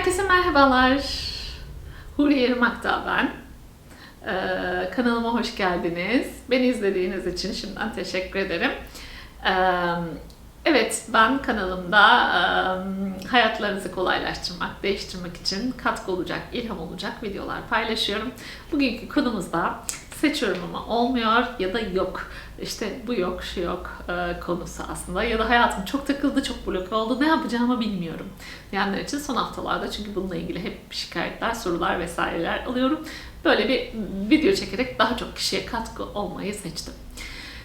Herkese merhabalar. Huriye Irmak'ta ben. Ee, kanalıma hoş geldiniz. Beni izlediğiniz için şimdiden teşekkür ederim. Ee, evet, ben kanalımda e, hayatlarınızı kolaylaştırmak, değiştirmek için katkı olacak, ilham olacak videolar paylaşıyorum. Bugünkü konumuz da seçiyorum ama olmuyor ya da yok. İşte bu yok, şu yok e, konusu aslında. Ya da hayatım çok takıldı, çok bloke oldu, ne yapacağımı bilmiyorum. Diyenler için son haftalarda çünkü bununla ilgili hep şikayetler, sorular vesaireler alıyorum. Böyle bir video çekerek daha çok kişiye katkı olmayı seçtim.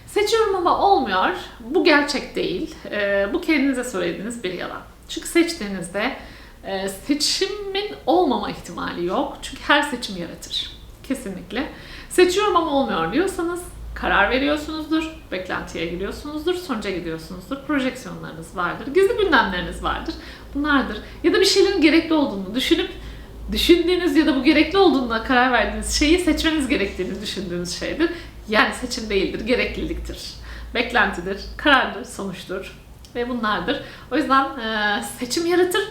Seçiyorum ama olmuyor. Bu gerçek değil. E, bu kendinize söylediğiniz bir yalan. Çünkü seçtiğinizde e, seçimin olmama ihtimali yok. Çünkü her seçim yaratır. Kesinlikle. Seçiyorum ama olmuyor diyorsanız karar veriyorsunuzdur, beklentiye giriyorsunuzdur, sonuca gidiyorsunuzdur, projeksiyonlarınız vardır, gizli gündemleriniz vardır. Bunlardır. Ya da bir şeylerin gerekli olduğunu düşünüp düşündüğünüz ya da bu gerekli olduğuna karar verdiğiniz şeyi seçmeniz gerektiğini düşündüğünüz şeydir. Yani seçim değildir, gerekliliktir. Beklentidir, karardır, sonuçtur ve bunlardır. O yüzden e, seçim yaratır.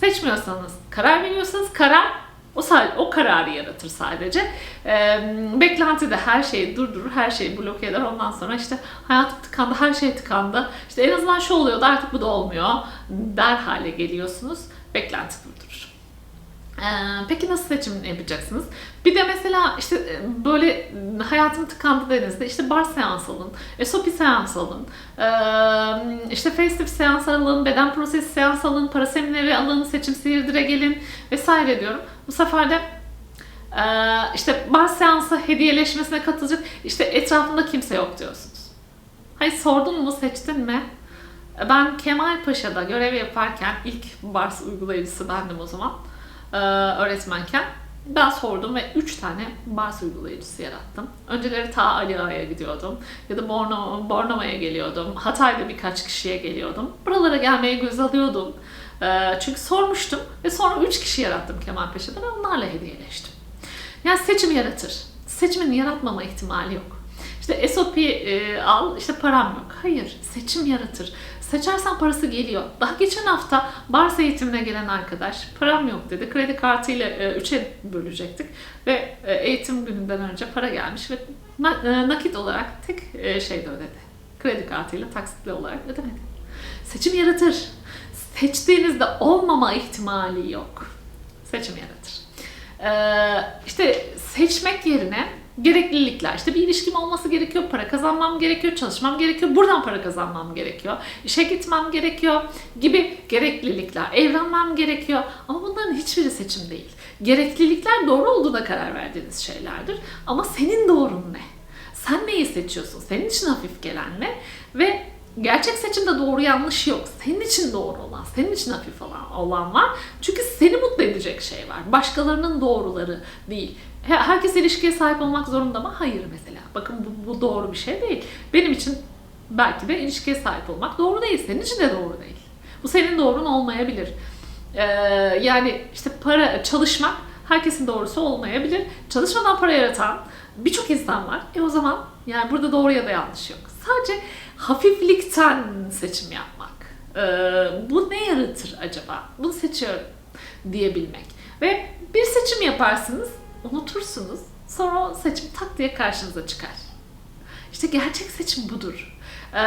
Seçmiyorsanız, karar veriyorsanız karar o o kararı yaratır sadece. E, beklenti de her şeyi durdurur, her şeyi bloke eder. Ondan sonra işte hayatım tıkandı, her şey tıkandı. İşte en azından şu oluyordu artık bu da olmuyor der hale geliyorsunuz. Beklenti durdurur. Ee, peki nasıl seçim yapacaksınız? Bir de mesela işte e, böyle hayatım tıkandı denizde işte bar seans alın, SOP seans alın, ee, işte face seans alın, beden prosesi seans alın, para semineri alın, seçim sihirdire gelin vesaire diyorum. Bu sefer de ee, işte bar seansı hediyeleşmesine katılacak işte etrafında kimse yok diyorsunuz. Hayır sordun mu seçtin mi? Ben Kemal Paşa'da görev yaparken ilk bars uygulayıcısı bendim o zaman öğretmenken. Ben sordum ve 3 tane bars uygulayıcısı yarattım. Önceleri ta Ali gidiyordum. Ya da Borno, Bornova'ya geliyordum. Hatay'da birkaç kişiye geliyordum. Buralara gelmeye göz alıyordum. Ee, çünkü sormuştum ve sonra 3 kişi yarattım Kemal Paşa'da ve onlarla hediyeleştim. Yani seçim yaratır. Seçimin yaratmama ihtimali yok. İşte SOP e, al, işte param yok. Hayır, seçim yaratır. Seçersen parası geliyor. Daha geçen hafta bars eğitimine gelen arkadaş param yok dedi. Kredi kartıyla e, üçe bölecektik ve e, eğitim gününden önce para gelmiş ve e, nakit olarak tek e, şeyde ödedi. Kredi kartıyla taksitli olarak ödemedi. Seçim yaratır. Seçtiğinizde olmama ihtimali yok. Seçim yaratır. Ee, işte seçmek yerine gereklilikler. İşte bir ilişkim olması gerekiyor, para kazanmam gerekiyor, çalışmam gerekiyor, buradan para kazanmam gerekiyor, işe gitmem gerekiyor gibi gereklilikler. Evlenmem gerekiyor ama bunların hiçbiri seçim değil. Gereklilikler doğru olduğuna karar verdiğiniz şeylerdir ama senin doğrun ne? Sen neyi seçiyorsun? Senin için hafif gelen ne? Ve gerçek seçimde doğru yanlış yok. Senin için doğru olan, senin için hafif olan, olan var. Çünkü seni mutlu edecek şey var. Başkalarının doğruları değil. Herkes ilişkiye sahip olmak zorunda mı? Hayır mesela. Bakın bu, bu doğru bir şey değil. Benim için belki de ilişkiye sahip olmak doğru değil. Senin için de doğru değil. Bu senin doğrun olmayabilir. Ee, yani işte para, çalışmak herkesin doğrusu olmayabilir. Çalışmadan para yaratan birçok insan var. E o zaman yani burada doğru ya da yanlış yok. Sadece hafiflikten seçim yapmak. Ee, bu ne yaratır acaba? Bunu seçiyorum diyebilmek. Ve bir seçim yaparsınız, unutursunuz. Sonra o seçim tak diye karşınıza çıkar. İşte gerçek seçim budur. Ee,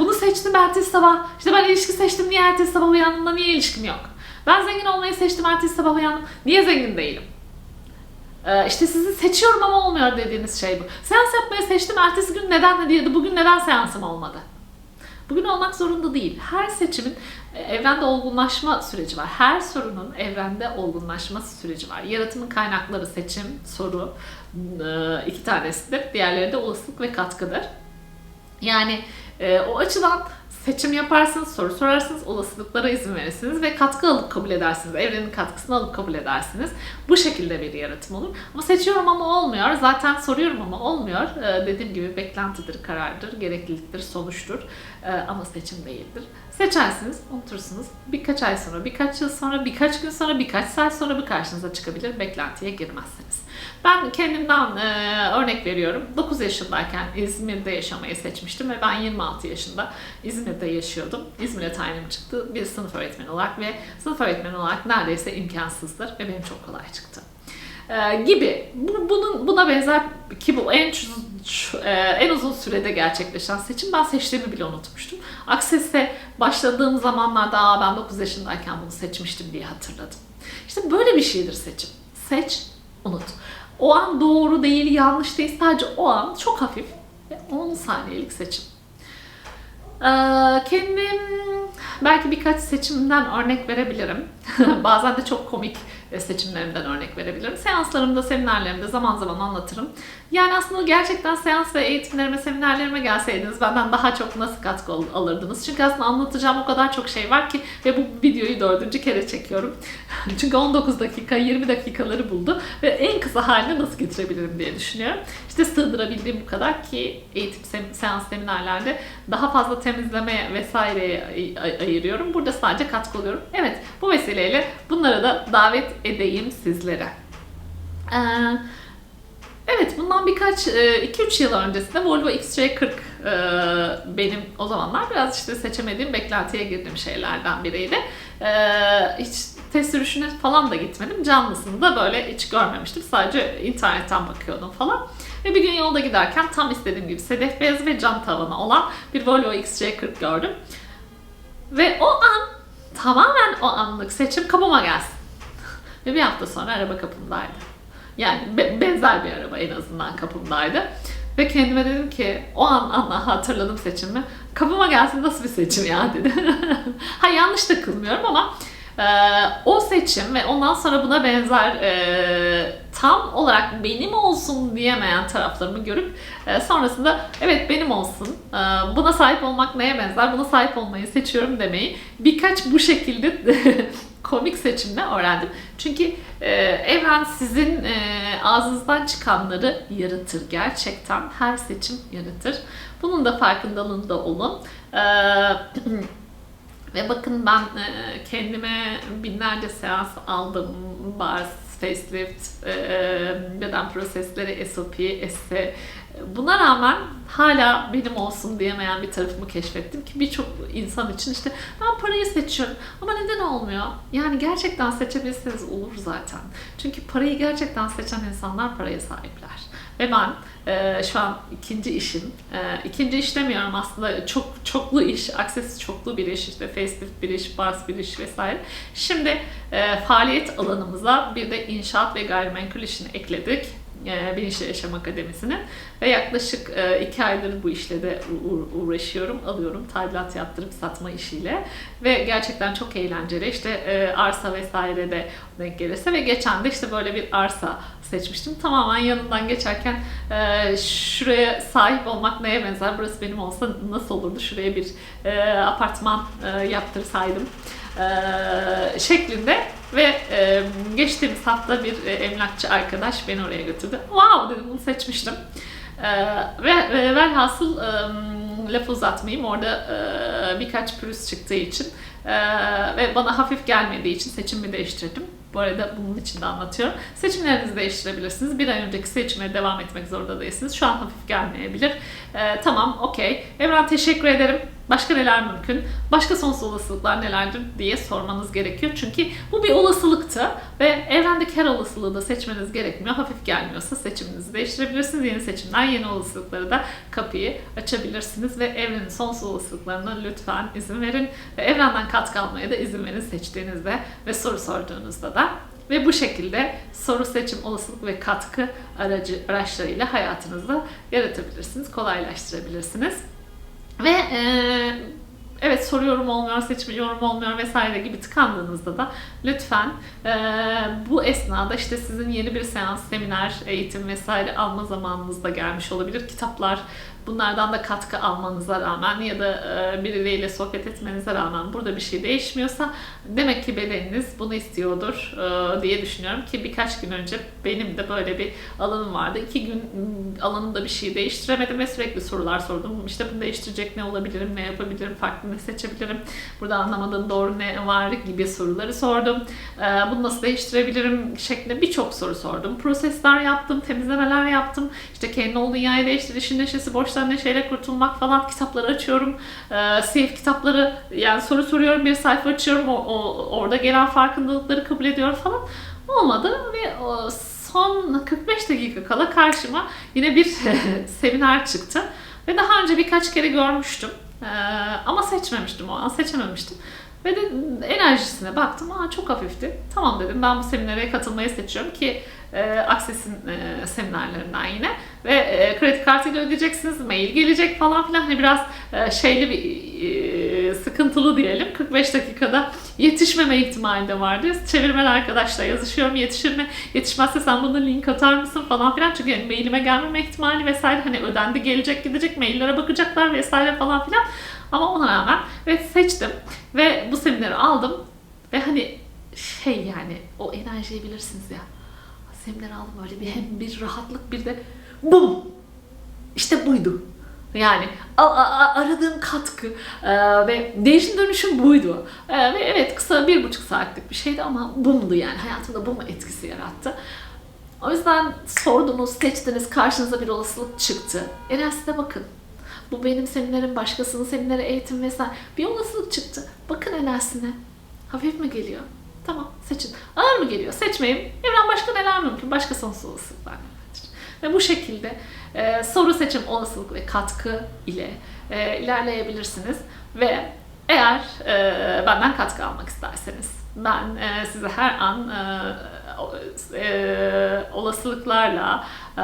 bunu seçtim ertesi sabah. İşte ben ilişki seçtim niye ertesi sabah uyandığımda niye ilişkim yok? Ben zengin olmayı seçtim ertesi sabah uyandım. Niye zengin değilim? Ee, işte sizi seçiyorum ama olmuyor dediğiniz şey bu. Seans yapmayı seçtim ertesi gün neden de ya da bugün neden seansım olmadı? Bugün olmak zorunda değil. Her seçimin e, evrende olgunlaşma süreci var. Her sorunun evrende olgunlaşma süreci var. Yaratımın kaynakları seçim, soru e, iki tanesidir. Diğerleri de olasılık ve katkıdır. Yani e, o açıdan seçim yaparsınız, soru sorarsınız, olasılıklara izin verirsiniz ve katkı alıp kabul edersiniz. Evrenin katkısını alıp kabul edersiniz. Bu şekilde bir yaratım olur. Ama seçiyorum ama olmuyor. Zaten soruyorum ama olmuyor. Ee, dediğim gibi beklentidir, karardır, gerekliliktir, sonuçtur. Ee, ama seçim değildir. Seçersiniz, unutursunuz. Birkaç ay sonra, birkaç yıl sonra, birkaç gün sonra, birkaç saat sonra bir karşınıza çıkabilir. Beklentiye girmezsiniz. Ben kendimden e, örnek veriyorum. 9 yaşındayken İzmir'de yaşamayı seçmiştim ve ben 26 yaşında İzmir İzmir'de yaşıyordum. İzmir'e tayinim çıktı bir sınıf öğretmeni olarak ve sınıf öğretmeni olarak neredeyse imkansızdır ve benim çok kolay çıktı. Ee, gibi. Bu, bunun buna benzer ki bu en e, en uzun sürede gerçekleşen seçim ben seçtiğimi bile unutmuştum. Akses'e başladığım zamanlarda Aa, ben 9 yaşındayken bunu seçmiştim diye hatırladım. İşte böyle bir şeydir seçim. Seç, unut. O an doğru değil, yanlış değil. Sadece o an çok hafif ve 10 saniyelik seçim. Ee, kendim belki birkaç seçimden örnek verebilirim. Bazen de çok komik seçimlerimden örnek verebilirim. Seanslarımda, seminerlerimde zaman zaman anlatırım. Yani aslında gerçekten seans ve eğitimlerime, seminerlerime gelseydiniz benden daha çok nasıl katkı al- alırdınız? Çünkü aslında anlatacağım o kadar çok şey var ki ve bu videoyu dördüncü kere çekiyorum. Çünkü 19 dakika, 20 dakikaları buldu ve en kısa haline nasıl getirebilirim diye düşünüyorum. İşte sığdırabildiğim bu kadar ki eğitim seans seminerlerde daha fazla temizlemeye vesaireye ay- ay- ayırıyorum. Burada sadece katkı oluyorum. Evet bu vesileyle bunlara da davet edeyim sizlere. Ee, evet bundan birkaç 2-3 yıl öncesinde Volvo XC40 e, benim o zamanlar biraz işte seçemediğim beklentiye girdiğim şeylerden biriydi. Ee, hiç test sürüşüne falan da gitmedim. Canlısını da böyle hiç görmemiştim. Sadece internetten bakıyordum falan. Ve bir gün yolda giderken tam istediğim gibi sedef beyaz ve cam tavanı olan bir Volvo XC40 gördüm. Ve o an tamamen o anlık seçim kapıma gelsin. Ve bir hafta sonra araba kapımdaydı. Yani be- benzer bir araba en azından kapımdaydı. Ve kendime dedim ki o an anla hatırladım seçimi. Kapıma gelsin nasıl bir seçim ya dedi. ha yanlış da kılmıyorum ama e, o seçim ve ondan sonra buna benzer e, tam olarak benim olsun diyemeyen taraflarımı görüp e, sonrasında evet benim olsun, e, buna sahip olmak neye benzer, buna sahip olmayı seçiyorum demeyi birkaç bu şekilde komik seçimle öğrendim. Çünkü e, evren sizin e, ağzınızdan çıkanları yaratır gerçekten. Her seçim yaratır. Bunun da farkındalığında olun. E, ve bakın ben e, kendime binlerce seans aldım. Bars, facelift, e, beden prosesleri, SOP, ST. Buna rağmen hala benim olsun diyemeyen bir tarafımı keşfettim ki birçok insan için işte ben parayı seçiyorum ama neden olmuyor? Yani gerçekten seçebilirseniz olur zaten. Çünkü parayı gerçekten seçen insanlar paraya sahipler. Ve ben e, şu an ikinci işim, e, ikinci iş demiyorum aslında çok çoklu iş, akses çoklu bir iş, işte facelift bir iş, bars bir iş vesaire. Şimdi e, faaliyet alanımıza bir de inşaat ve gayrimenkul işini ekledik. E, Bilinçli Yaşam Akademisi'nin ve yaklaşık e, iki aydır bu işle de uğraşıyorum, alıyorum tadilat yaptırıp satma işiyle. Ve gerçekten çok eğlenceli. İşte e, arsa vesaire de denk gelirse ve geçen de işte böyle bir arsa seçmiştim. Tamamen yanından geçerken şuraya sahip olmak neye benzer, burası benim olsa nasıl olurdu, şuraya bir apartman yaptırsaydım şeklinde ve e, geçtiğimiz hafta bir e, emlakçı arkadaş beni oraya götürdü. Wow dedim bunu seçmiştim. E, ve e, velhasıl e, laf uzatmayayım orada e, birkaç pürüz çıktığı için e, ve bana hafif gelmediği için seçimi değiştirdim. Bu arada bunun için de anlatıyorum. Seçimlerinizi değiştirebilirsiniz. Bir ay önceki seçime devam etmek zorunda değilsiniz. Şu an hafif gelmeyebilir. E, tamam, okey. Evren teşekkür ederim. Başka neler mümkün? Başka sonsuz olasılıklar nelerdir diye sormanız gerekiyor. Çünkü bu bir olasılıktı ve evrendeki her olasılığı da seçmeniz gerekmiyor. Hafif gelmiyorsa seçiminizi değiştirebilirsiniz. Yeni seçimler, yeni olasılıkları da kapıyı açabilirsiniz ve evrenin sonsuz olasılıklarına lütfen izin verin. Ve evrenden katkı almaya da izin verin seçtiğinizde ve soru sorduğunuzda da. Ve bu şekilde soru seçim, olasılık ve katkı aracı araçlarıyla hayatınızda yaratabilirsiniz, kolaylaştırabilirsiniz. Ve e, evet soru yorum olmuyor, seçim yorum olmuyor vesaire gibi tıkandığınızda da lütfen e, bu esnada işte sizin yeni bir seans, seminer, eğitim vesaire alma zamanınız da gelmiş olabilir. Kitaplar bunlardan da katkı almanıza rağmen ya da e, birileriyle sohbet etmenize rağmen burada bir şey değişmiyorsa demek ki bedeniniz bunu istiyordur e, diye düşünüyorum ki birkaç gün önce benim de böyle bir alanım vardı. İki gün m, alanımda bir şey değiştiremedim ve sürekli sorular sordum. İşte bunu değiştirecek ne olabilirim, ne yapabilirim, farklı ne seçebilirim, burada anlamadığım doğru ne var gibi soruları sordum. E, bunu nasıl değiştirebilirim şeklinde birçok soru sordum. Prosesler yaptım, temizlemeler yaptım. İşte kendi olduğu dünyayı değiştir, işin neşesi, boş borçtan neşeyle kurtulmak falan kitapları açıyorum. Ee, safe kitapları yani soru soruyorum bir sayfa açıyorum. O, o- orada gelen farkındalıkları kabul ediyorum falan. Olmadı ve o son 45 dakika kala karşıma yine bir seminer çıktı. Ve daha önce birkaç kere görmüştüm. Ee, ama seçmemiştim o an, seçememiştim. Ve de enerjisine baktım, aa çok hafifti. Tamam dedim ben bu seminere katılmayı seçiyorum ki e, Access'in e, seminerlerinden yine. Ve e, kredi kartıyla ödeyeceksiniz, mail gelecek falan filan. Hani biraz e, şeyli bir e, sıkıntılı diyelim. 45 dakikada yetişmeme ihtimali de vardı. Çevirmen arkadaşla yazışıyorum yetişir mi? Yetişmezse sen bana link atar mısın falan filan. Çünkü yani mailime gelmeme ihtimali vesaire hani ödendi gelecek gidecek maillere bakacaklar vesaire falan filan. Ama ona rağmen ve seçtim ve bu semineri aldım ve hani şey yani o enerjiyi bilirsiniz ya. Seminer aldım öyle bir hem bir rahatlık bir de bum işte buydu. Yani a- a- aradığım katkı e, ve değişim dönüşüm buydu. E, ve evet kısa bir buçuk saatlik bir şeydi ama bumdu yani hayatımda bum etkisi yarattı. O yüzden sordunuz, seçtiniz, karşınıza bir olasılık çıktı. Enerjisine bakın. Bu benim seminerim, başkasının semineri, eğitim vesaire. Bir olasılık çıktı. Bakın enerjisine. Hafif mi geliyor? Tamam seçin. Ağır mı geliyor? Seçmeyin. Evren başka neler mümkün? Başka sonsuz olasılıklar nelerdir? Ve bu şekilde e, soru seçim olasılık ve katkı ile e, ilerleyebilirsiniz. Ve eğer e, benden katkı almak isterseniz ben e, size her an e, e, olasılıklarla e,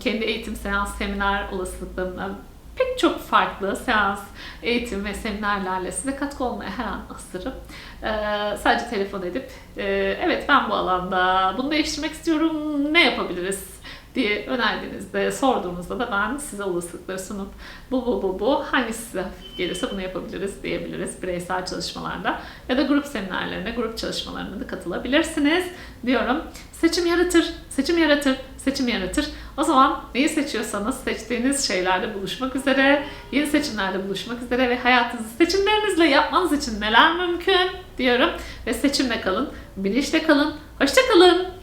kendi eğitim seans seminer olasılıklarına pek çok farklı seans, eğitim ve seminerlerle size katkı olmaya her an hazırım. Ee, sadece telefon edip e, evet ben bu alanda bunu değiştirmek istiyorum ne yapabiliriz diye önerdiğinizde, sorduğunuzda da ben size olasılıkları sunup bu bu bu bu hangisi size gelirse bunu yapabiliriz diyebiliriz bireysel çalışmalarda ya da grup seminerlerine, grup çalışmalarına da katılabilirsiniz diyorum. Seçim yaratır, seçim yaratır, seçim yaratır. O zaman neyi seçiyorsanız seçtiğiniz şeylerde buluşmak üzere, yeni seçimlerde buluşmak üzere ve hayatınızı seçimlerinizle yapmanız için neler mümkün diyorum. Ve seçimle kalın, bilinçle kalın, hoşça kalın.